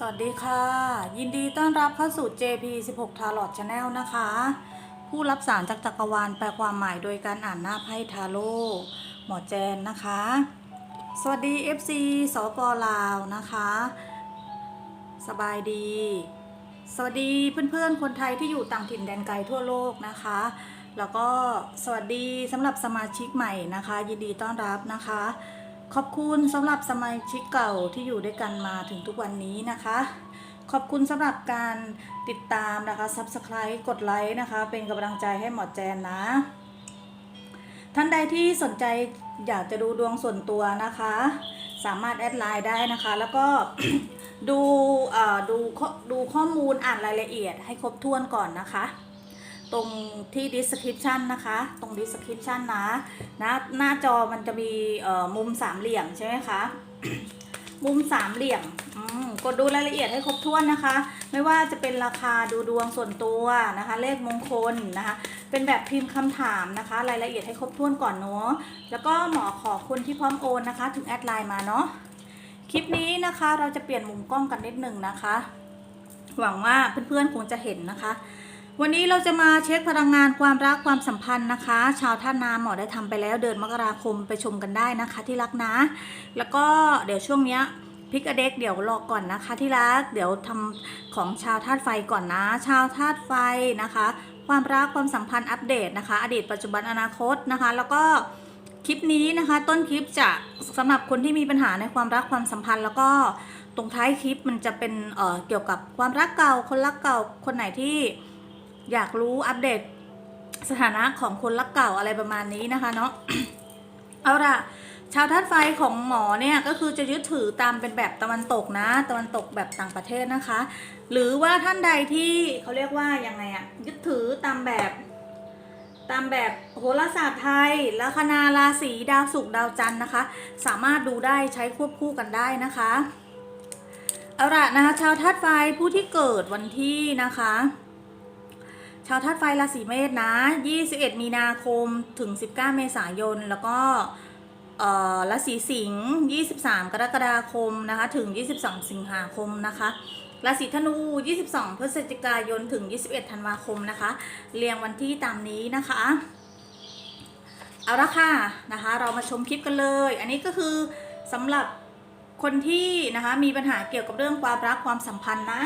สวัสดีค่ะ ยินดีต้อนรับเข้าสู่ JP 16 Tarot Channel นะคะ ผู้รับสารจากจักรวาลแปลความหมายโดยการอ่านหน้าไพ่ทาโร่หมอแจนนะคะ สวัสดี FC สปลาวนะคะ สบายดี สวัสดีเพื่อนๆ คนไทยที่อยู่ต่างถิ่นแดนไกลทั่วโลกนะคะ แล้วก็สวัสดีสำหรับสมาชิกใหม่นะคะ ยินดีต้อนรับนะคะ ขอบคุณสำหรับสมาชิกเก่าที่อยู่ด้วยกันมาถึงทุกวันนี้นะคะ ขอบคุณสำหรับการติดตามนะคะ Subscribe กดไลค์นะคะ เป็นกำลังใจให้หมอแจนนะ ท่านใดที่สนใจอยากจะดูดวงส่วนตัวนะคะ สามารถแอดไลน์ได้นะคะ แล้วก็ดูดูดูข้อมูลอ่านรายละเอียดให้ครบถ้วนก่อนนะคะ ตรงที่ description นะคะ ตรง description นะนะหน้าจอมันจะมีมุมสามเหลี่ยมใช่ไหมคะ มุมสามเหลี่ยมกดดูรายละเอียดให้ครบถ้วนนะคะ ไม่ว่าจะเป็นราคาดูดวงส่วนตัวนะคะ เลขมงคลนะคะ เป็นแบบพิมพ์คำถามนะคะ รายละเอียดให้ครบถ้วนก่อนเนาะแล้วก็หมอขอคุณที่พร้อมโอนนะคะ ถึงแอดไลน์มาเนาะคลิปนี้นะคะเราจะเปลี่ยนมุมกล้องกันนิดหนึ่งนะคะ หวังว่าเพื่อนๆคงจะเห็นนะคะ วันนี้เราจะมาเช็คพลังงานความรักความสัมพันธ์นะคะ ชาวท่านาหมอได้ทำไปแล้วเดือนมกราคมไปชมกันได้นะคะ ที่รักนะ แล้วก็เดี๋ยวช่วงเนี้ยพิกอเด็กเดี๋ยวรอก่อนนะคะ ที่รักเดี๋ยวทำของชาวธาตุไฟก่อนนะ ชาวธาตุไฟนะคะ ความรักความสัมพันธ์อัปเดตนะคะ อดีตปัจจุบันอนาคตนะคะ แล้วก็คลิปนี้นะคะ ต้นคลิปจะสำหรับคนที่มีปัญหาในความรักความสัมพันธ์ แล้วก็ตรงท้ายคลิปมันจะเป็นเอ่อเกี่ยวกับความรักเก่าคนรักเก่าคนไหนที่ อยากรู้อัปเดตสถานะของคนรักเก่าอะไรประมาณนี้นะคะเนาะเอาล่ะชาวธาตุไฟของหมอเนี่ยก็คือจะยึดถือตามเป็นแบบตะวันตกนะ ตะวันตกแบบต่างประเทศนะคะ หรือว่าท่านใดที่เขาเรียกว่ายังไงอะยึดถือตามแบบตามแบบโหราศาสตร์ไทยลัคนาราศีดาวศุกร์ดาวจันทร์นะคะ สามารถดูได้ใช้ควบคู่กันได้นะคะเอาล่ะนะคะชาวธาตุไฟผู้ที่เกิดวันที่นะคะ ชาวธาตุไฟราศีเมษนะ 21 มีนาคมถึง 19 เมษายน แล้วก็ราศีสิงห์ 23 กรกฎาคมนะคะ ถึง 22 สิงหาคมนะคะ ราศีธนู 22 พฤศจิกายน ถึง 21 ธันวาคมนะคะ เรียงวันที่ตามนี้นะคะ เอาละค่ะนะคะ เรามาชมคลิปกันเลย อันนี้ก็คือสำหรับคนที่นะคะมีปัญหาเกี่ยวกับเรื่องความรักความสัมพันธ์นะ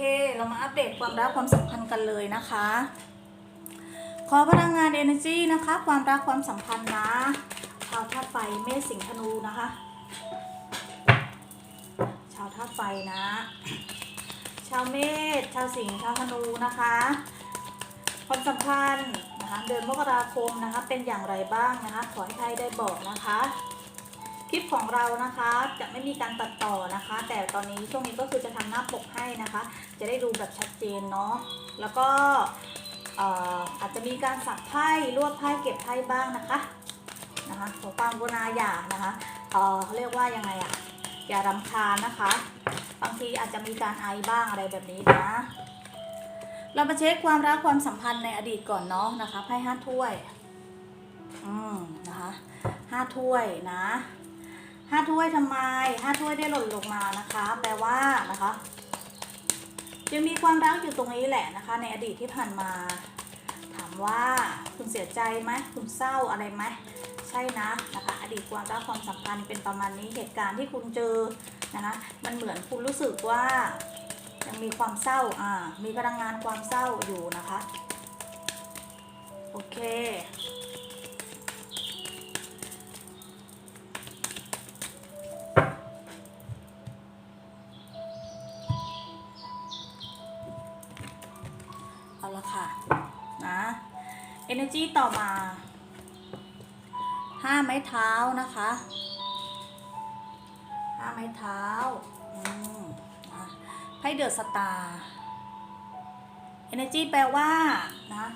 เค เรามาอัปเดตความรักความสัมพันธ์กันเลยนะคะ ขอพลังงาน energy นะคะ ความรักความสัมพันธ์นะชาวธาตุไฟเมษสิงห์ธนูนะคะ ชาวธาตุไฟนะ ชาวเมษชาวสิงห์ชาวธนูนะคะความสัมพันธ์นะคะเดือนมกราคมนะคะเป็นอย่างไรบ้างนะคะขอให้ไทยได้บอกนะคะ คลิปของเรานะคะจะไม่มีการตัดต่อนะคะ แต่ตอนนี้ช่วงนี้ก็คือจะทำหน้าปกให้นะคะ จะได้ดูแบบชัดเจนเนาะแล้วก็เอ่อาจจะมีการสักไพ่รวบไพ่เก็บไพ่บ้างนะคะนะคะขอความกรุณาอย่านะคะเอ่อเขาเรียกว่ายังไงอะอย่ารำคาญนะคะ บางทีอาจจะมีการไอบ้างอะไรแบบนี้นะ เรามาเช็คความรักความสัมพันธ์ในอดีตก่อนเนาะนะคะไพ่ห้าถ้วยอืมนะคะห้าถ้วยนะ ห้าถ้วยทำไมห้าถ้วยได้หล่นลงมานะคะ แปลว่านะคะยังมีความรักอยู่ตรงนี้แหละนะคะ ในอดีตที่ผ่านมา ถามว่าคุณเสียใจไหมคุณเศร้าอะไรไหมใช่นะนะคะ อดีตความรักความสัมพันธ์เป็นประมาณนี้เหตุการณ์ที่คุณเจอนะคะมันเหมือนคุณรู้สึกว่ายังมีความเศร้าอ่ามีพลังงานความเศร้าอยู่นะคะ โอเค ค่ะนะ energy ต่อมาห้าไม้เท้านะคะห้าไม้เท้าไพ่เดอะสตาร์ energy แปลว่านะ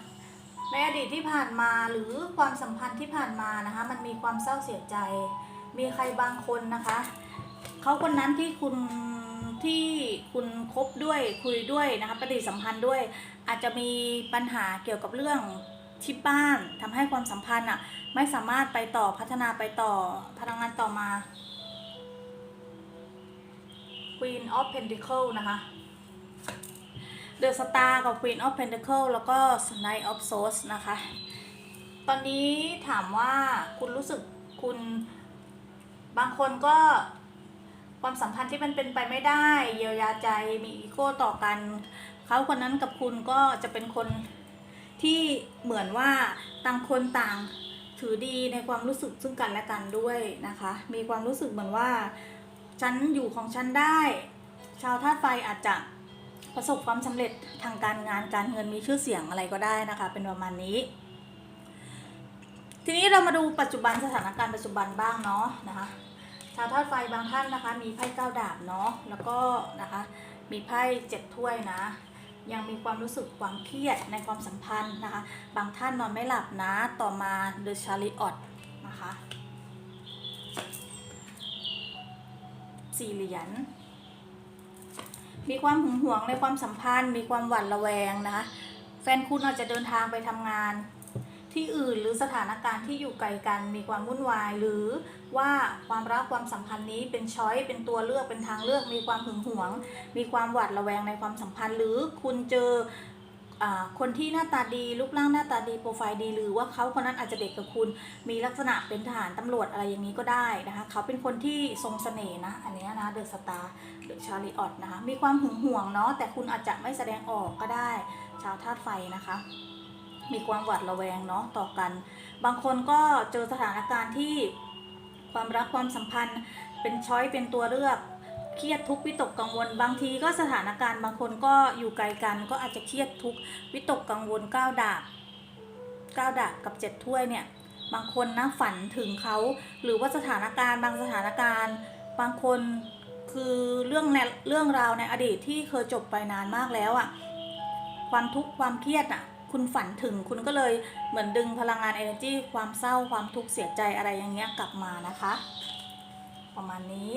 ในอดีตที่ผ่านมาหรือความสัมพันธ์ที่ผ่านมานะคะมันมีความเศร้าเสียใจ มีใครบางคนนะคะเขาคนนั้นที่คุณที่คุณคบด้วยคุยด้วยนะคะปฏิสัมพันธ์ด้วยอาจจะมีปัญหาเกี่ยวกับเรื่องที่บ้านทำให้ความสัมพันธ์อะไม่สามารถไปต่อพัฒนาไปต่อพลังงานต่อมา Queen of Pentacle นะคะ The Star กับ Queen of Pentacle แล้วก็ Knight of Swords นะคะ ตอนนี้ถามว่าคุณรู้สึกคุณบางคนก็ความสัมพันธ์ที่มันเป็นไปไม่ได้ เยียวยาใจมีอีโก้ต่อกัน เขาคนนั้นกับคุณก็จะเป็นคนที่เหมือนว่าต่างคนต่างถือดีในความรู้สึกซึ่งกันและกันด้วยนะคะ มีความรู้สึกเหมือนว่าฉันอยู่ของฉันได้ ชาวธาตุไฟอาจจะประสบความสำเร็จทางการงานการเงินมีชื่อเสียงอะไรก็ได้นะคะ เป็นประมาณนี้ ทีนี้เรามาดูปัจจุบันสถานการณ์ปัจจุบันบ้างเนาะนะคะชาวธาตุไฟบางท่านนะคะ มีไพ่เก้าดาบเนาะแล้วก็นะคะมีไพ่เจ็ดถ้วยนะ ยังมีความรู้สึกความเครียดในความสัมพันธ์นะคะ บางท่านนอนไม่หลับนะ ต่อมา The Chariot นะคะสี่เหรียญมีความหึงหวงในความสัมพันธ์ มีความหวั่นระแวงนะคะ แฟนคุณอาจจะเดินทางไปทำงาน ที่อื่นหรือสถานการณ์ที่อยู่ไกลกันมีความวุ่นวาย หรือว่าความรักความสัมพันธ์นี้เป็นช้อยเป็นตัวเลือกเป็นทางเลือก มีความหึงหวง มีความหวาดระแวงในความสัมพันธ์ หรือคุณเจอคนที่หน้าตาดีรูปร่างหน้าตาดีโปรไฟล์ดี หรือว่าเขาคนนั้นอาจจะเด็กกับคุณ มีลักษณะเป็นทหารตำรวจอะไรอย่างนี้ก็ได้นะคะเขาเป็นคนที่ทรงเสน่ห์นะอันนี้นะเดอะสตาร์เดอะชาริออตนะคะมีความหึงหวงเนาะแต่คุณอาจจะไม่แสดงออกก็ได้ ชาวธาตุไฟนะคะ มีความหวาดระแวงเนาะต่อกัน บางคนก็เจอสถานการณ์ที่ความรักความสัมพันธ์เป็นช้อยเป็นตัวเลือกเครียดทุกข์วิตกกังวล บางทีก็สถานการณ์บางคนก็อยู่ไกลกัน ก็อาจจะเครียดทุกข์วิตกกังวลก้าวดาบก้าวดาบกับเจ็ดถ้วยเนี่ยบางคนนะฝันถึงเขาหรือว่าสถานการณ์บางสถานการณ์ บางคนคือเรื่องในเรื่องราวในอดีตที่เคยจบไปนานมากแล้วอะความทุกข์ความเครียดอะ คุณฝันถึงคุณก็เลยเหมือนดึงพลังงาน energy ความเศร้าความทุกข์เสียใจอะไรอย่างเงี้ยกลับมานะคะ ประมาณนี้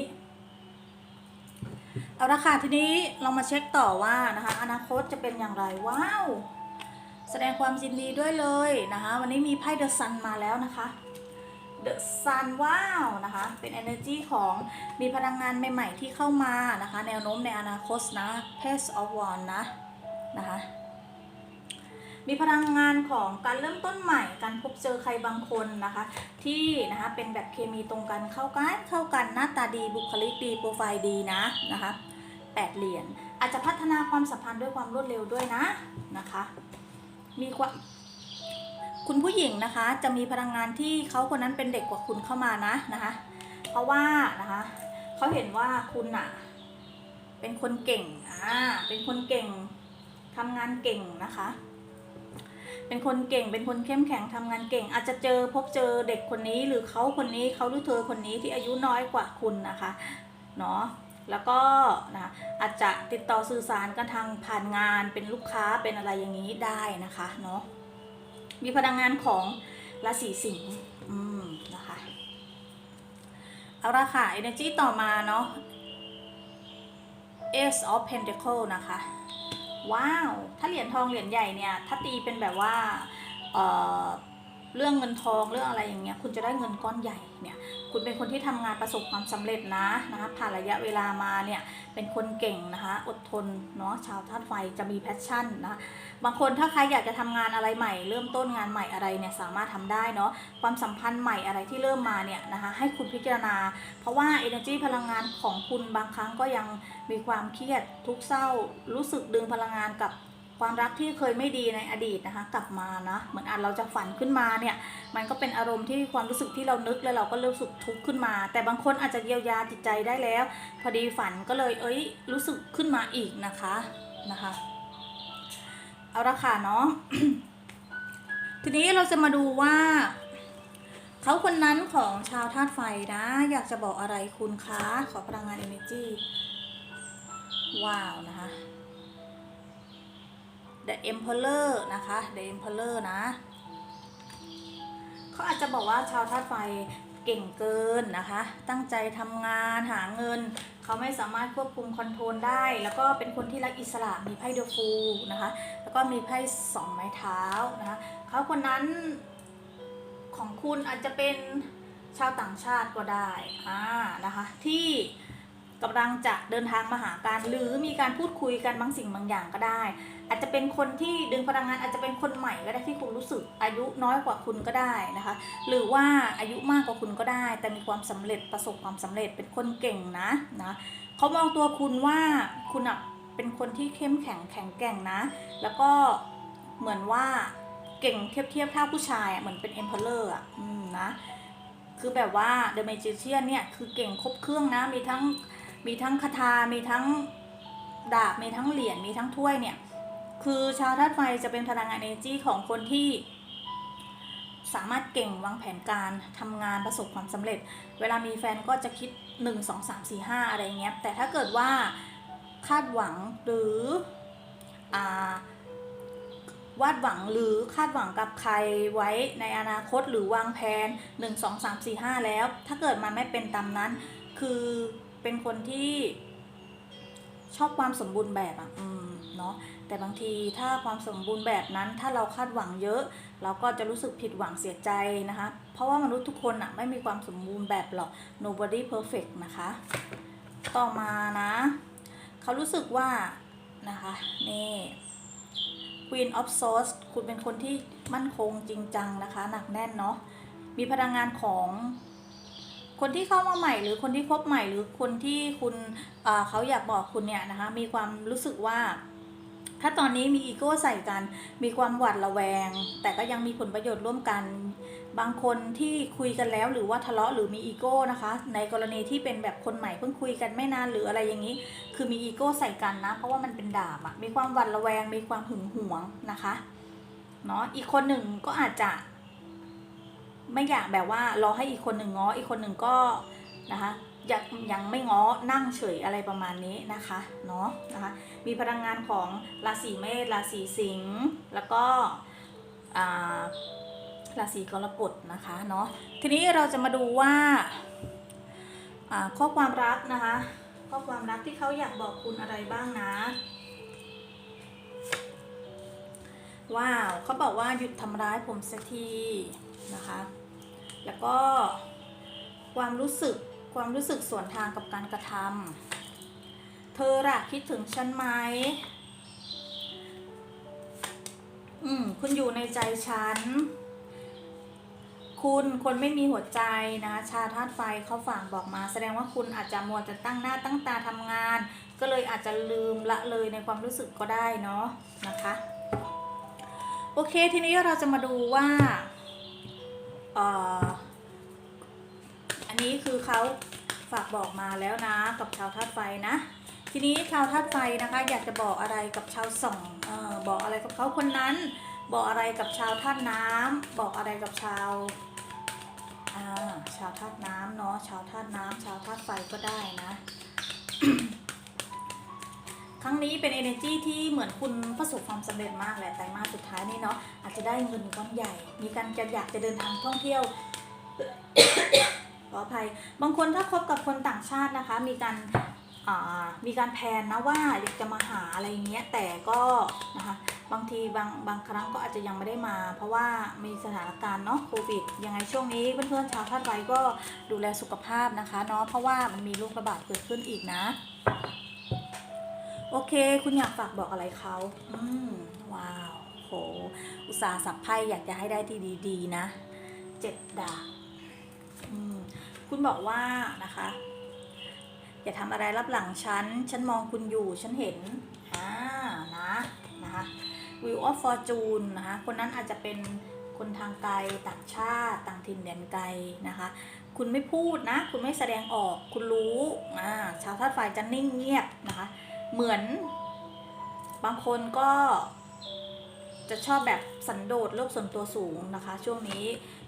เอาละค่ะทีนี้เรามาเช็คต่อว่านะคะ อนาคตจะเป็นอย่างไรว้าว แสดงความยินดีด้วยเลยนะคะ วันนี้มีไพ่เดอะซันมาแล้วนะคะเดอะซันว้าวนะคะ เป็น energy ของมีพลังงานใหม่ ๆ ที่เข้ามานะคะ แนวโน้มในอนาคตนะ Page of Wands นะนะคะ มีพลังงานของการเริ่มต้นใหม่ การพบเจอใครบางคนนะคะ ที่นะคะเป็นแบบเคมีตรงกันเข้ากันเข้ากันหน้าตาดีบุคลิกดีโปรไฟล์ดีนะนะคะแปดเหรียญอาจจะพัฒนาความสัมพันธ์ด้วยความรวดเร็วด้วยนะนะคะ มีความคุณผู้หญิงนะคะจะมีพลังงานที่เขาคนนั้นเป็นเด็กกว่าคุณเข้ามานะนะคะ เพราะว่านะคะเขาเห็นว่าคุณอะเป็นคนเก่งอ่าเป็นคนเก่งทำงานเก่งนะคะ เป็นคนเก่ง เป็นคนเข้มแข็งทำงานเก่ง อาจจะเจอพบเจอเด็กคนนี้หรือเขาคนนี้เขาหรือเธอคนนี้ที่อายุน้อยกว่าคุณนะคะเนาะแล้วก็นะอาจจะติดต่อสื่อสารกันทางผ่านงานเป็นลูกค้าเป็นอะไรอย่างนี้ได้นะคะเนาะมีพลังงานของราศีสิงห์อืมนะคะเอาละค่ะ energy ต่อมาเนาะ Ace of Pentacle นะคะ ว้าว ถ้าเหรียญทองเหรียญใหญ่เนี่ย ถ้าตีเป็นแบบว่าเอ่อเรื่องเงินทองเรื่องอะไรอย่างเงี้ย คุณจะได้เงินก้อนใหญ่เนี่ย คุณเป็นคนที่ทำงานประสบความสำเร็จนะนะคะผ่านระยะเวลามาเนี่ยเป็นคนเก่งนะคะ อดทนเนาะชาวธาตุไฟจะมีแพชชั่นนะบางคนถ้าใครอยากจะทำงานอะไรใหม่ เริ่มต้นงานใหม่อะไรเนี่ยสามารถทำได้เนาะความสัมพันธ์ใหม่อะไรที่เริ่มมาเนี่ยนะคะให้คุณพิจารณา เพราะว่า energy พลังงานของคุณบางครั้งก็ยังมีความเครียดทุกเศร้า รู้สึกดึงพลังงานกับ ความรักที่เคยไม่ดีในอดีตนะคะ กลับมานะเหมือนอาจเราจะฝันขึ้นมาเนี่ย มันก็เป็นอารมณ์ที่ความรู้สึกที่เรานึกแล้วเราก็รู้สึกทุกข์ขึ้นมา แต่บางคนอาจจะเยียวยาจิตใจได้แล้ว พอดีฝันก็เลยเอ้ยรู้สึกขึ้นมาอีกนะคะนะคะ เอาละค่ะเนาะทีนี้เราจะมาดูว่าเขาคนนั้นของชาวธาตุไฟนะ อยากจะบอกอะไรคุณคะขอพลังงาน energy ว้าวนะคะ The Emperor นะคะ The Emperor นะเขาอาจจะบอกว่าชาวธาตุไฟเก่งเกินนะคะ ตั้งใจทำงานหาเงิน เขาไม่สามารถควบคุมคอนโทรลได้ แล้วก็เป็นคนที่รักอิสระมีไพ่เดอะฟูนะคะ แล้วก็มีไพ่สองไม้เท้านะคะเขาคนนั้นของคุณอาจจะเป็นชาวต่างชาติก็ได้อ่านะคะที่กำลังจะเดินทางมาหากันหรือมีการพูดคุยกันบางสิ่งบางอย่างก็ได้ อาจจะเป็นคนที่ดึงพลังงานอาจจะเป็นคนใหม่ก็ได้ที่คุณรู้สึกอายุน้อยกว่าคุณก็ได้นะคะ หรือว่าอายุมากกว่าคุณก็ได้ แต่มีความสำเร็จประสบความสำเร็จเป็นคนเก่งนะนะเขามองตัวคุณว่าคุณอะเป็นคนที่เข้มแข็งแข็งแกร่งนะ แล้วก็เหมือนว่าเก่งเทียบเทียบเท่าผู้ชายอะเหมือนเป็น emperor อะอืมนะคือแบบว่า The Magician เนี่ยคือเก่งครบเครื่องนะมีทั้งมีทั้งคาถามีทั้งดาบมีทั้งเหรียญมีทั้งถ้วยเนี่ย คือชาวธาตุไฟจะเป็นพลังงาน energy ของคนที่สามารถเก่งวางแผนการทำงานประสบความสำเร็จ เวลามีแฟนก็จะคิด 1 2 3 4 5 อะไรเงี้ย แต่ถ้าเกิดว่าคาดหวังหรืออวาดหวังหรือคาดหวังกับใครไว้ในอนาคตหรือวางแผน 1 2 3 4 5 แล้ว ถ้าเกิดมันไม่เป็นตามนั้น คือเป็นคนที่ชอบความสมบูรณ์แบบอะ อืม เนาะ แต่บางทีถ้าความสมบูรณ์แบบนั้นถ้าเราคาดหวังเยอะ เราก็จะรู้สึกผิดหวังเสียใจนะคะ เพราะว่ามนุษย์ทุกคนอะไม่มีความสมบูรณ์แบบหรอก nobody perfect นะคะ ต่อมานะเขารู้สึกว่านะคะนี่ Queen of Swords คุณเป็นคนที่มั่นคงจริงจังนะคะ หนักแน่นเนาะมีพลังงานของคนที่เข้ามาใหม่หรือคนที่คบใหม่หรือคนที่คุณเขาอยากบอกคุณเนี่ยนะคะ มีความรู้สึกว่า ถ้าตอนนี้มีอีโก้ใส่กัน มีความหวาดระแวง แต่ก็ยังมีผลประโยชน์ร่วมกัน บางคนที่คุยกันแล้วหรือว่าทะเลาะหรือมีอีโก้นะคะ ในกรณีที่เป็นแบบคนใหม่เพิ่งคุยกันไม่นานหรืออะไรอย่างนี้ คือมีอีโก้ใส่กันนะ เพราะว่ามันเป็นดาบอะมีความหวาดระแวง มีความหึงหวงนะคะ เนาะอีกคนหนึ่งก็อาจจะ ไม่อยากแบบว่ารอให้อีกคนหนึ่งง้ออีกคนหนึ่งก็นะคะ ยังยังไม่ง้อนั่งเฉยอะไรประมาณนี้นะคะเนาะนะคะมีพลังงานของราศีเมษราศีสิงห์แล้วก็ราศีกรกฎนะคะเนาะทีนี้เราจะมาดูว่าข้อความรักนะคะข้อความรักที่เขาอยากบอกคุณอะไรบ้างนะว้าวเขาบอกว่าหยุดทำร้ายผมสักทีนะคะ แล้วก็ความรู้สึก ความรู้สึกส่วนทางกับการกระทำ เธอล่ะคิดถึงฉันไหม อืม คุณอยู่ในใจฉัน คุณคนไม่มีหัวใจนะ ชาธาตุไฟเขาฝากบอกมา แสดงว่าคุณอาจจะมัวจะตั้งหน้าตั้งตาทำงาน ก็เลยอาจจะลืมละเลยในความรู้สึกก็ได้เนาะนะคะ โอเค ทีนี้เราจะมาดูว่า เอ่อ อันนี้คือเขาฝากบอกมาแล้วนะ กับชาวธาตุไฟนะ ทีนี้ชาวธาตุไฟนะคะ อยากจะบอกอะไรกับชาวส่องเออบอกอะไรกับเขาคนนั้น บอกอะไรกับชาวธาตุน้ำบอกอะไรกับชาวาชาวธาตุน้ำเนาะชาวธาตุน้ำชาวธาตุไฟก็ได้นะ ครั้งนี้เป็น energy ที่เหมือนคุณประสบความสำเร็จมากแหละแต่มาสสุดท้ายนี่เนาะอาจจะได้เงินก้อนใหญ่ มีการจะอยากจะเดินทางท่องเที่ยว ออภัย บางคนถ้าคบกับคนต่างชาตินะคะ มีการมีการแพนนะว่าอยากจะมาหาอะไรเงี้ยแต่ก็นะคะบางทีบางบางครั้งก็อาจจะยังไม่ได้มา เพราะว่ามีสถานการณ์เนาะโควิดยังไงช่วงนี้เพื่อนๆชาวธาตุไฟก็ดูแลสุขภาพนะคะเนาะเพราะว่ามันมีโรคระบาดเกิดขึ้นอีกนะ โอเค คุณอยากฝากบอกอะไรเขาอืมว้าวโหอุตส่าห์สับไพ่อยากจะให้ได้ที่ดีๆนะเจ็ดดาบ คุณบอกว่านะคะ อย่าทำอะไรรับหลังฉัน ฉันมองคุณอยู่ฉันเห็นอ่านะนะคะ Wheel of Fortune นะคะ คนนั้นอาจจะเป็นคนทางไกลต่างชาติต่างถิ่นแดนไกลนะคะ คุณไม่พูดนะ คุณไม่แสดงออกคุณรู้อ่าชาวธาตุไฟจะนิ่งเงียบนะคะ เหมือนบางคนก็จะชอบแบบสันโดษโลกส่วนตัวสูงนะคะ ช่วงนี้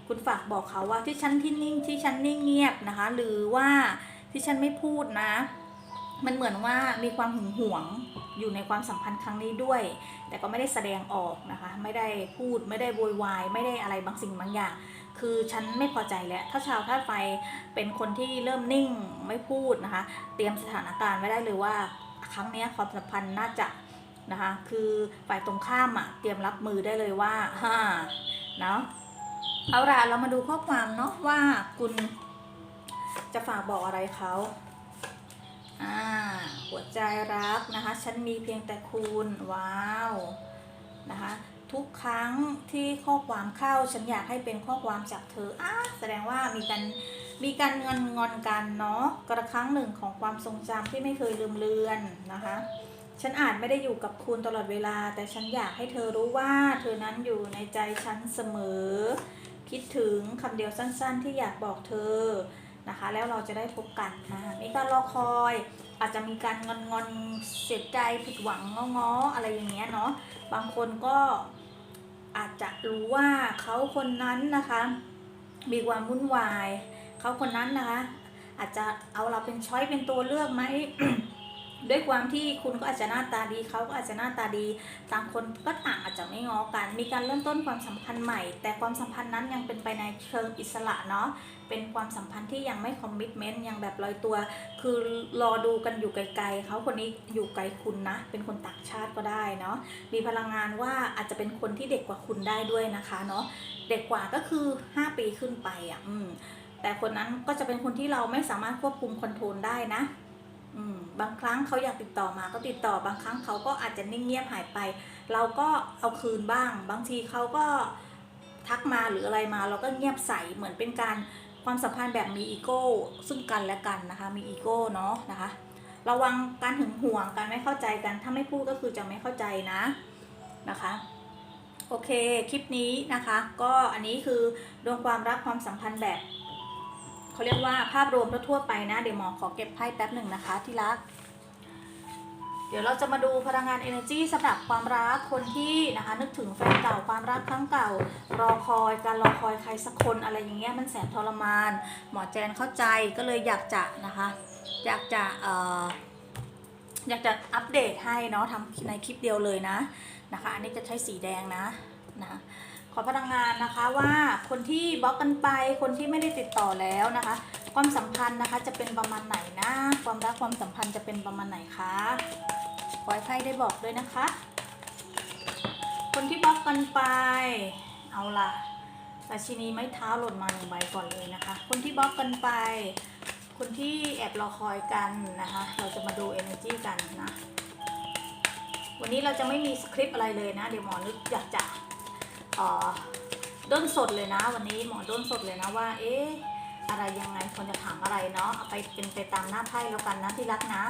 คุณฝากบอกเขาว่าที่ฉันที่นิ่งที่ฉันนิ่งเงียบนะคะ หรือว่าที่ฉันไม่พูดนะ มันเหมือนว่ามีความหึงหวงอยู่ในความสัมพันธ์ครั้งนี้ด้วย แต่ก็ไม่ได้แสดงออกนะคะ ไม่ได้พูดไม่ได้โวยวายไม่ได้อะไรบางสิ่งบางอย่าง คือฉันไม่พอใจแล้ว ถ้าชาวธาตุไฟเป็นคนที่เริ่มนิ่งไม่พูดนะคะ เตรียมสถานการณ์ไว้ได้เลยว่าครั้งนี้ความสัมพันธ์น่าจะนะคะ คือฝ่ายตรงข้ามอะเตรียมรับมือได้เลยว่าฮ่าเนาะ เอาละเรามาดูข้อความเนาะว่าคุณจะฝากบอกอะไรเขาอ่าหัวใจรักนะคะ ฉันมีเพียงแต่คุณว้าวนะคะทุกครั้งที่ข้อความเข้าฉันอยากให้เป็นข้อความจากเธออะแสดงว่ามีการมีการงอนงอนกันเนาะกระครั้งหนึ่งของความทรงจำที่ไม่เคยลืมเลือนนะคะฉันอาจไม่ได้อยู่กับคุณตลอดเวลา แต่ฉันอยากให้เธอรู้ว่า เธอนั้นอยู่ในใจฉันเสมอ คิดถึงคำเดียวสั้นๆ ที่อยากบอกเธอนะคะ แล้วเราจะได้พบกันนะมีการรอคอยอาจจะมีการงอนงอนเสียใจผิดหวังง้ออะไรอย่างเงี้ยเนาะบางคนก็อาจจะรู้ว่าเขาคนนั้นนะคะ มีความวุ่นวายเขาคนนั้นนะคะ อาจจะเอาเราเป็นช้อยเป็นตัวเลือกไหม ด้วยความที่คุณก็อาจจะหน้าตาดีเขาก็อาจจะหน้าตาดี ต่างคนก็ต่างอาจจะไม่ง้อกัน มีการเริ่มต้นความสัมพันธ์ใหม่ แต่ความสัมพันธ์นั้นยังเป็นไปในเชิงอิสระเนาะ เป็นความสัมพันธ์ที่ยังไม่คอมมิชเมนต์ยังแบบลอยตัว คือรอดูกันอยู่ไกลๆเขาคนนี้อยู่ไกลคุณนะ เป็นคนต่างชาติก็ได้เนาะ มีพลังงานว่าอาจจะเป็นคนที่เด็กกว่าคุณได้ด้วยนะคะเนาะ เด็กกว่าก็คือ 5 ปีขึ้นไปอะ อืม แต่คนนั้นก็จะเป็นคนที่เราไม่สามารถควบคุมคอนโทรลได้นะ บางครั้งเขาอยากติดต่อมาก็ติดต่อบางครั้งเขาก็อาจจะนิ่งเงียบหายไป เราก็เอาคืนบ้าง บางทีเขาก็ทักมาหรืออะไรมา เราก็เงียบใส่เหมือนเป็นการความสัมพันธ์แบบมีอีโก้ซึ่งกันและกันนะคะ มีอีโก้เนาะนะคะ ระวังการหึงหวงการไม่เข้าใจกัน ถ้าไม่พูดก็คือจะไม่เข้าใจนะนะคะโอเค คลิปนี้นะคะ ก็อันนี้คือดวงความรักความสัมพันธ์แบบ เขาเรียกว่าภาพรวมทั่วไปนะเดี๋ยวหมอขอเก็บไพ่แป๊บหนึ่งนะคะที่รัก เดี๋ยวเราจะมาดูพลังงาน energy สำหรับความรักคนที่นะคะ นึกถึงแฟนเก่าความรักครั้งเก่า รอคอยการรอคอยใครสักคนอะไรอย่างเงี้ยมันแสนทรมาน หมอแจนเข้าใจก็เลยอยากจะนะคะ อยากจะเอ่ออยากจะอัปเดตให้เนาะทำในคลิปเดียวเลยนะนะคะ อันนี้จะใช้สีแดงนะนะคะ อพลังงานนะคะว่าคนที่บล็อกกันไปคนที่ไม่ได้ติดต่อแล้วนะคะ ความสัมพันธ์นะคะจะเป็นประมาณไหนนะความรักความสัมพันธ์จะเป็นประมาณไหนคะขอให้ไพ่ได้บอกด้วยนะคะ คนที่บล็อกกันไป เอาล่ะราชินีไม้เท้าหล่นมาหนึ่งใบก่อนเลยนะคะ คนที่บล็อกกันไป คนที่แอบรอคอยกันนะคะ เราจะมาดู energy กันนะ วันนี้เราจะไม่มีสคริปต์อะไรเลยนะ เดี๋ยวหมอนึกอยากจะ ด้นสดเลยนะ วันนี้หมอด้นสดเลยนะว่า เอ๊ะอะไรยังไงควรจะถามอะไรเนาะเอาไปเป็นไปตามหน้าไพ่แล้วกันนะที่รักนะ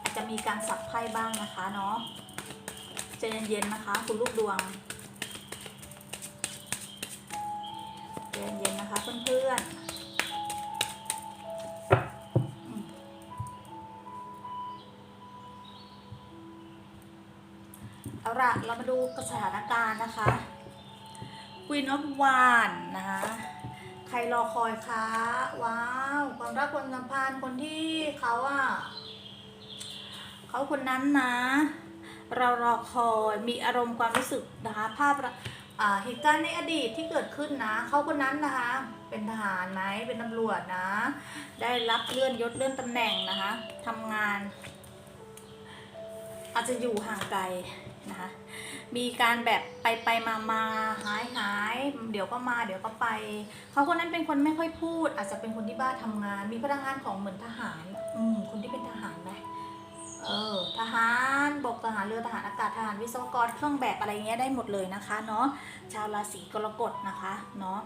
อาจจะมีการสับไพ่บ้างนะคะเนาะใจเย็นๆนะคะ คุณลูกดวงใจเย็นๆนะคะเพื่อนๆเอาละเรามาดูสถานการณ์นะคะ Queen of w a n นะคะ ใครรอคอยคะว้าว ความรักความสัมพันธ์คนที่เขาอะเขาคนนั้นนะ เรารอคอยมีอารมณ์ความรู้สึกนะคะภาพอ่าเหตุการณ์ในอดีตที่เกิดขึ้นนะเขาคนนั้นนะคะ เป็นทหารไหมเป็นตำรวจนะ ได้รับเลื่อนยศเลื่อนตำแหน่งนะคะทำงาน อาจจะอยู่ห่างไกล นะคะ มีการแบบไปไปมามาหายหายเดี๋ยวก็มาเดี๋ยวก็ไป เขาคนนั้นเป็นคนไม่ค่อยพูด อาจจะเป็นคนที่บ้าทำงาน มีพลังงานของเหมือนทหาร อืมคนที่เป็นทหารไหมเออทหารบกทหารเรือทหารอากาศทหารวิศวกรเครื่องแบบอะไรเงี้ยได้หมดเลยนะคะเนาะชาวราศีกรกฎนะคะเนาะ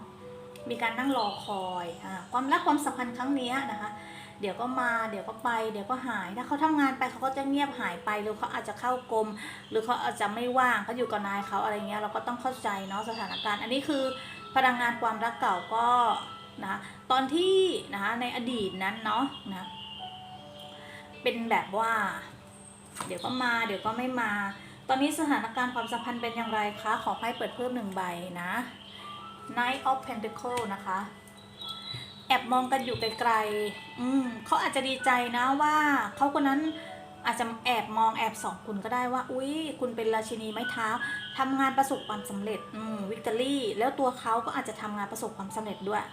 มีการนั่งรอคอยอ่าความรักความสัมพันธ์ครั้งนี้นะคะ เดี๋ยวก็มาเดี๋ยวก็ไป เดี๋ยวก็หายถ้าเขาทำงานไปเขาก็จะเงียบหายไปหรือเขาอาจจะเข้ากรมหรือเขาอาจจะไม่ว่างเขาอยู่กับนายเขาอะไรเงี้ยเราก็ต้องเข้าใจเนาะสถานการณ์ อันนี้คือพลังงานความรักเก่าก็นะคะตอนที่นะคะในอดีตนั้นเนาะนะเป็นแบบว่า เดี๋ยวก็มา เดี๋ยวก็ไม่มา ตอนนี้สถานการณ์ความสัมพันธ์เป็นอย่างไรคะ ขอไพ่เปิดเพิ่มหนึ่งใบนะ Knight of Pentacle นะคะ แอบมองกันอยู่ไกลๆอืมเขาอาจจะดีใจนะว่าเขาคนนั้นอาจจะแอบมองแอบส่องคุณก็ได้ว่า อุ๊ยคุณเป็นราชินีไม้เท้าทำงานประสบความสำเร็จอืมวิกตอรี่ แล้วตัวเขาก็อาจจะทำงานประสบความสำเร็จด้วย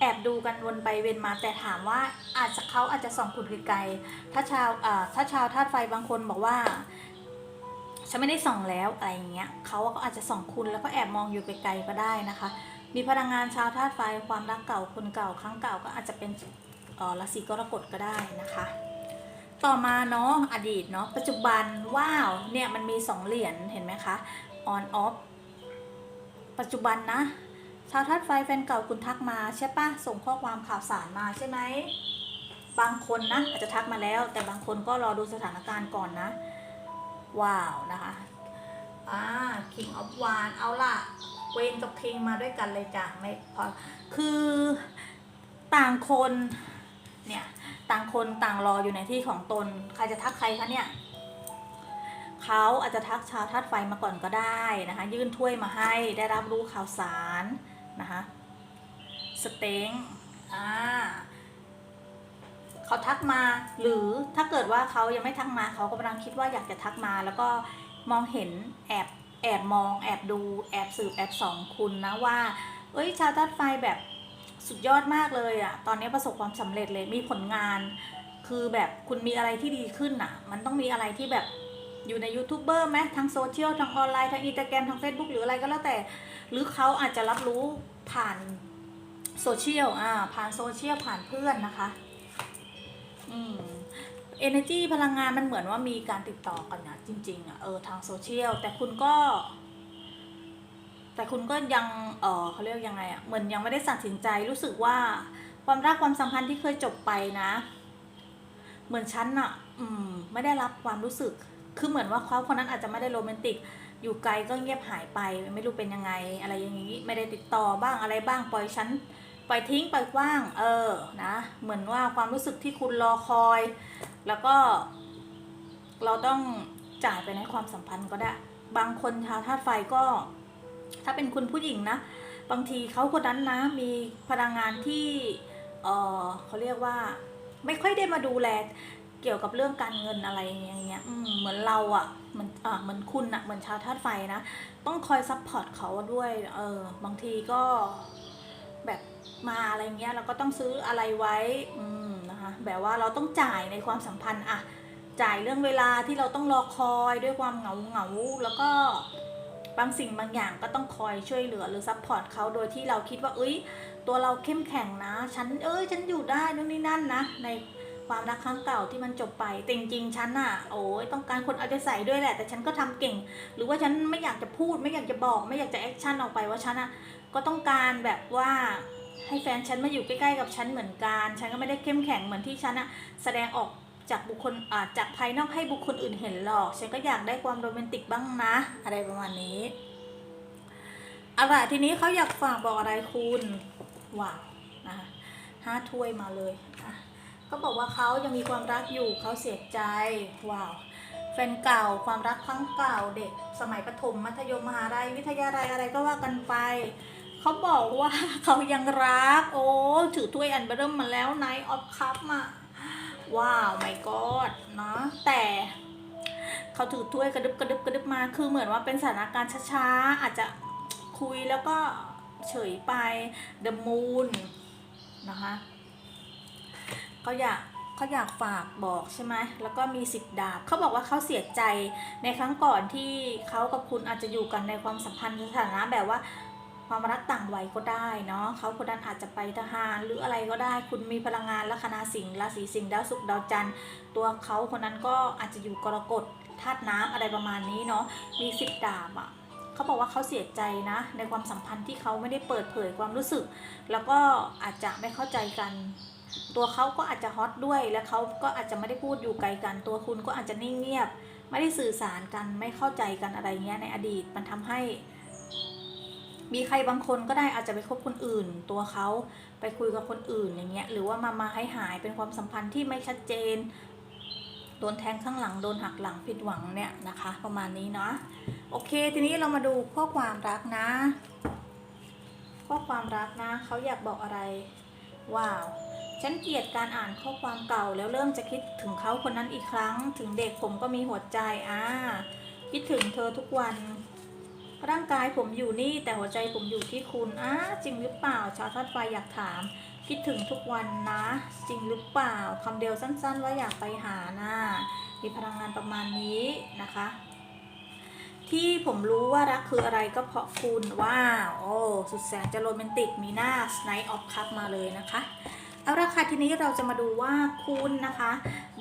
แอบดูกันวนไปเวียนมาแต่ถามว่าอาจจะเขาอาจจะส่องคุณไกลๆถ้าชาวอ่าถ้าชาวธาตุไฟบางคนบอกว่าฉันไม่ได้ส่องแล้วอะไรอย่างเงี้ยเขาก็อาจจะส่องคุณแล้วก็แอบมองอยู่ไกลๆก็ได้นะคะ มีพลังงานชาวธาตุไฟความรักเก่าคนเก่าครั้งเก่าก็อาจจะเป็นออราศีกรกฎก็ได้นะคะ ต่อมาเนาะอดีตเนาะปัจจุบันว้าวเนี่ยมันมีสองเหรียญเห็นไหมคะ on off ปัจจุบันนะ ชาวธาตุไฟแฟนเก่าคุณทักมาใช่ปะส่งข้อความข่าวสารมาใช่ไหมบางคนนะอาจจะทักมาแล้ว แต่บางคนก็รอดูสถานการณ์ก่อนนะ ว้าวนะคะอ่า King of w a n เอาล่ะ เวนกับ King มาด้วยกันเลยจ้ะไม่พอคือต่างคนเนี่ยต่างคนต่างรออยู่ในที่ของตน ใครจะทักใครคะเนี่ยเขาอาจจะทักชาวธาตุไฟมาก่อนก็ได้นะคะ ยื่นถ้วยมาให้ได้รับรู้ข่าวสารนะคะสเต็งอ่าเขาทักมาหรือถ้าเกิดว่าเขายังไม่ทักมาเขากำลังคิดว่าอยากจะทักมาแล้วก็มองเห็นแอบ แอบมองแอบดูแอบสืบแอบส่องคุณนะว่า เอ้ยชาวธาตุไฟแบบสุดยอดมากเลยอะตอนนี้ประสบความสำเร็จเลยมีผลงาน คือแบบคุณมีอะไรที่ดีขึ้นอะมันต้องมีอะไรที่แบบอยู่ในยูทูบเบอร์ไหมทางโซเชียลทางออนไลน์ทางอินสตาแกรมทาง Facebook หรืออะไรก็แล้วแต่ หรือเขาอาจจะรับรู้ผ่านโซเชียลอ่าผ่านโซเชียลผ่านเพื่อนนะคะ อืม energy พลังงานมันเหมือนว่ามีการติดต่อกันนะจริงๆอะเออทางโซเชียลแต่คุณก็ แต่คุณก็ยังเออเขาเรียกยังไงอะเหมือนยังไม่ได้ตัดสินใจรู้สึกว่าความรักความสัมพันธ์ที่เคยจบไปนะ เหมือนฉันอะ อืม ไม่ได้รับความรู้สึก คือเหมือนว่าเขาคนนั้นอาจจะไม่ได้โรแมนติก อยู่ไกลก็เงียบหายไป ไม่รู้เป็นยังไง อะไรอย่างนี้ไม่ได้ติดต่อบ้างอะไรบ้างปล่อยฉันปล่อยทิ้งปล่อยว่าง เออนะเหมือนว่าความรู้สึกที่คุณรอคอย แล้วก็ เราต้องจ่ายไปในความสัมพันธ์ก็ได้ บางคนชาวธาตุไฟก็ ถ้าเป็นคุณผู้หญิงนะ บางทีเขาคนนั้นนะมีพลังงานที่เออเขาเรียกว่า ไม่ค่อยได้มาดูแลเกี่ยวกับเรื่องการเงินอะไรอย่างเงี้ยเหมือนเราอะ่ะเหมือนอ่าเหมือนคุณอะ่ะเหมือนชาวธาตุไฟนะ ต้องคอยซัพพอร์ตเขาด้วยเออบางทีก็แบบมาอะไรเงี้ยเราก็ต้องซื้ออะไรไว้ อืม แบบว่าเราต้องจ่ายในความสัมพันธ์อะจ่ายเรื่องเวลาที่เราต้องรอคอยด้วยความเหงาเหงาแล้วก็บางสิ่งบางอย่างก็ต้องคอยช่วยเหลือหรือซัพพอร์ตเขาโดยที่เราคิดว่าเอ้ย ตัวเราเข้มแข็งนะ ฉันเอ้ยฉันอยู่ได้นู่นนี่นั่นนะ ในความรักครั้งเก่าที่มันจบไปแต่จริงๆฉันอะโอ้ยต้องการคนเอาใจใส่ด้วยแหละ แต่ฉันก็ทำเก่ง หรือว่าฉันไม่อยากจะพูด ไม่อยากจะบอก ไม่อยากจะแอคชั่นออกไปว่าฉันอะก็ต้องการแบบว่า ให้แฟนฉันมาอยู่ใกล้ๆกับฉันเหมือนกัน ฉันก็ไม่ได้เข้มแข็งเหมือนที่ฉันอะแสดงออกจากบุคคลอ่าจากภายนอกให้บุคคลอื่นเห็นหรอก ฉันก็อยากได้ความโรแมนติกบ้างนะ อะไรประมาณนี้อาล่ะทีนี้เขาอยากฝากบอกอะไรคุณว้าวนะคะห้าถ้วยมาเลยอะก็บอกว่าเขายังมีความรักอยู่เขาเสียใจว้าวแฟนเก่าความรักครั้งเก่าเด็ก สมัยประถมมัธยมมหาลัยวิทยาลัยอะไรก็ว่ากันไป เขาบอกว่าเขายังรัก โอ้ถือถ้วยอันเบอร์เริ่มมาแล้วไนออฟคัพมาว้าวไม่กอดเนาะแต่เขาถือถ้วยกระดึบกระดึบกระดึบมา คือเหมือนว่าเป็นสถานการณ์ช้าๆ อาจจะคุยแล้วก็เฉยไป The Moon นะคะเขาอยากเขาอยากฝากบอกใช่ไหมแล้วก็มีสิบดาบเขาบอกว่าเขาเสียใจในครั้งก่อนที่เขากับคุณอาจจะอยู่กันในความสัมพันธ์สถานะแบบว่า ความรักต่างวัยก็ได้เนาะเขาคนนั้นอาจจะไปทหารหรืออะไรก็ได้ คุณมีพลังงานลัคนาสิงห์ราศีสิงห์ดาวศุกร์ดาวจันทร์ตัวเขาคนนั้นก็อาจจะอยู่กรกฎธาตุน้ำอะไรประมาณนี้เนาะมีสิบดาบอะ่ะเขาบอกว่าเขาเสียใจนะ ในความสัมพันธ์ที่เขาไม่ได้เปิดเผยความรู้สึก แล้วก็อาจจะไม่เข้าใจกัน ตัวเขาก็อาจจะฮอตด้วย และเขาก็อาจจะไม่ได้พูดอยู่ไกลกัน ตัวคุณก็อาจจะนิ่งเงียบ ไม่ได้สื่อสารกันไม่เข้าใจกันอะไรเงี้ยในอดีตมันทำให้ มีใครบางคนก็ได้อาจจะไปคบคนอื่น ตัวเขาไปคุยกับคนอื่นอย่างเงี้ยหรือว่ามามาให้หายเป็นความสัมพันธ์ที่ไม่ชัดเจนโดนแทงข้างหลังโดนหักหลังผิดหวังเนี่ยนะคะ ประมาณนี้เนาะโอเค ทีนี้เรามาดูข้อความรักนะ ข้อความรักนะเขาอยากบอกอะไร ว้าว ฉันเกลียดการอ่านข้อความเก่าแล้วเริ่มจะคิดถึงเขาคนนั้นอีกครั้ง ถึงเด็กผมก็มีหัวใจอ่าคิดถึงเธอทุกวัน ร่างกายผมอยู่นี่แต่หัวใจผมอยู่ที่คุณอ่าจริงหรือเปล่า ชาวทอดไฟอยากถาม คิดถึงทุกวันนะ จริงหรือเปล่าคำเดียวสั้น ๆ ว่าอยากไปหานะมีพลังงานประมาณนี้นะคะ ที่ผมรู้ว่ารักคืออะไรก็เพราะคุณว้าว โอ้สุดแสนจะโรแมนติกมีหน้า Night of Cup มาเลยนะคะเอาละค่ะทีนี้เราจะมาดูว่าคุณนะคะ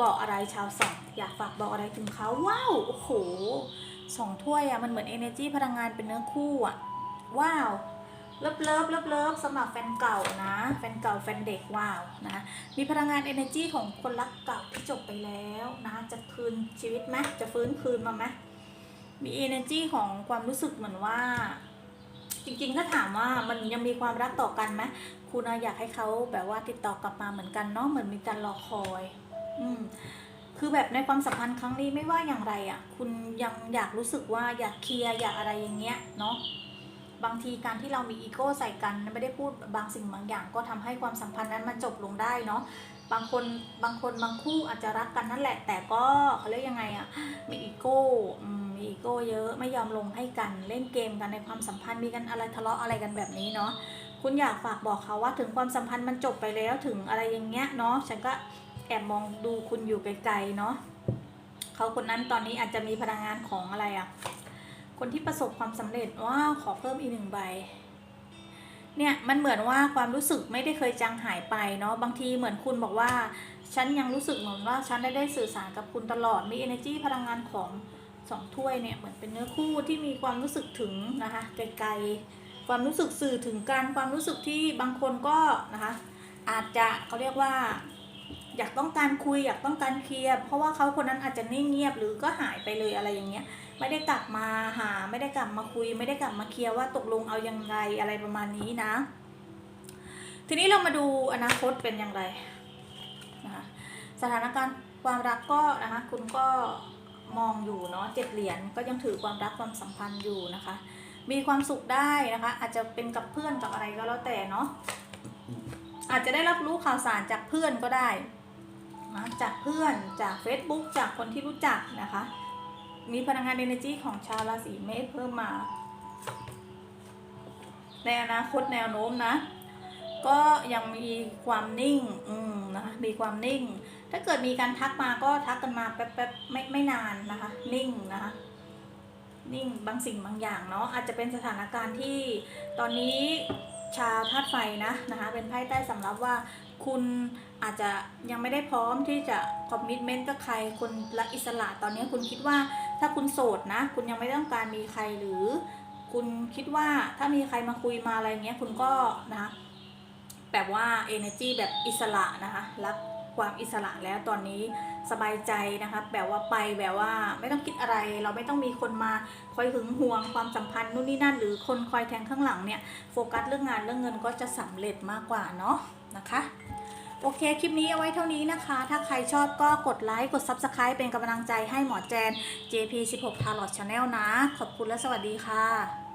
บอกอะไรชาวสองอยากฝากบอกอะไรถึงเขาว้าวโอ้โห สองถ้วยอะมันเหมือน energy พลังงานเป็นเนื้อคู่อะว้าวเลิฟเลิฟเลิฟเลิฟสำหรับแฟนเก่านะ แฟนเก่าแฟนเด็กว้าวนะมีพลังงาน energy ของคนรักเก่าที่จบไปแล้วนะจะคืนชีวิตไหมจะฟื้นคืนมาไหมมี energy ของความรู้สึกเหมือนว่า จริงๆ ถ้าถามว่ามันยังมีความรักต่อกันไหมคุณอะอยากให้เขาแบบว่าติดต่อกลับมาเหมือนกันเนาะเหมือนมีการรอคอย อืม คือแบบในความสัมพันธ์ครั้งนี้ไม่ว่าอย่างไรอะ่ะ คุณยังอยากรู้สึกว่าอยากเคลียร์อยากอะไรอย่างเงี้ยเนาะบางทีการที่เรามีอีโก้ใส่กันไม่ได้พูดบางสิ่งบางอย่าง ก็ทำให้ความสัมพันธ์นั้นมันจบลงได้เนาะบางคนบางคนบางคู่อาจจะรักกันนั่นแหละ แต่ก็เขาเรียกยังไงอะ่ะมีอีโก้มีอีโก้เยอะไม่ยอมลงให้กันเล่นเกมกันในความสัมพันธ์มีกันอะไรทะเลาะอะไรกันแบบนี้เนาะคุณอยากฝากบอกเขาว่าถึงความสัมพันธ์มันจบไปแล้วถึงอะไรอย่างเงี้ยเนาะฉันก็ แอบมองดูคุณอยู่ไกลๆเนาะเขาคนนั้นตอนนี้อาจจะมีพลังงานของอะไรอะ่ะ คนที่ประสบความสำเร็จว้าวขอเพิ่มอีกหนึ่งใบ เนี่ยมันเหมือนว่าความรู้สึกไม่ได้เคยจางหายไปเนาะบางทีเหมือนคุณบอกว่า ฉันยังรู้สึกเหมือนว่าฉันได้ได้สื่อสารกับคุณตลอดมี energy พลังงานของสองถ้วยเนี่ยเหมือนเป็นเนื้อคู่ที่มีความรู้สึกถึงนะคะไกลๆความรู้สึกสื่อถึงการความรู้สึกที่บางคนก็นะคะอาจจะเขาเรียกว่า อยากต้องการคุยอยากต้องการเคลียร์เพราะว่าเขาคนนั้นอาจจะนิ่งเงียบหรือก็หายไปเลยอะไรอย่างเงี้ยไม่ได้กลับมาหา ไม่ได้กลับมาคุย ไม่ได้กลับมาเคลียร์ว่าตกลงเอายังไงอะไรประมาณนี้นะ ทีนี้เรามาดูอนาคตเป็นอย่างไรนะคะสถานการณ์ความรักก็นะคะคุณก็มองอยู่เนาะเจ็ดเหรียญก็ยังถือความรักความสัมพันธ์อยู่นะคะ มีความสุขได้นะคะ อาจจะเป็นกับเพื่อนกับอะไรก็แล้วแต่เนาะอาจจะได้รับรู้ข่าวสารจากเพื่อนก็ได้ นะจากเพื่อนจาก Facebook จากคนที่รู้จักนะคะ มีพลังงาน energy ของชาวราศีเมษเพิ่มมา ในอนาคตแนวโน้มนะ ก็ยังมีความนิ่งอืมนะคะมีความนิ่ง ถ้าเกิดมีการทักมาก็ทักกันมาแป๊บๆไม่ไม่นานนะคะ นิ่งนะคะนิ่งบางสิ่งบางอย่างเนาะอาจจะเป็นสถานการณ์ที่ตอนนี้ ชาวธาตุไฟนะนะคะเป็นไพ่ใต้สำรับว่าคุณอาจจะยังไม่ได้พร้อมที่จะคอมมิชเมนต์กับใครคนรักอิสระตอนนี้คุณคิดว่าถ้าคุณโสดนะ คุณยังไม่ต้องการมีใครหรือ คุณคิดว่าถ้ามีใครมาคุยมาอะไรเงี้ยคุณก็นะคะแบบว่า energy แบบอิสระนะคะรัก ความอิสระแล้วตอนนี้สบายใจนะคะแบบว่าไปแบบว่าไม่ต้องคิดอะไร เราไม่ต้องมีคนมาคอยหึงหวงความสัมพันธ์นู่นนี่นั่น หรือคนคอยแทงข้างหลังเนี่ยโฟกัสเรื่องงานเรื่องเงินก็จะสำเร็จมากกว่าเนาะนะคะโอเค คลิปนี้เอาไว้เท่านี้นะคะ ถ้าใครชอบก็กดไลค์ กด Subscribe เป็นกำลังใจให้หมอแจน JP16 Tarot Channel นะ ขอบคุณและสวัสดีค่ะ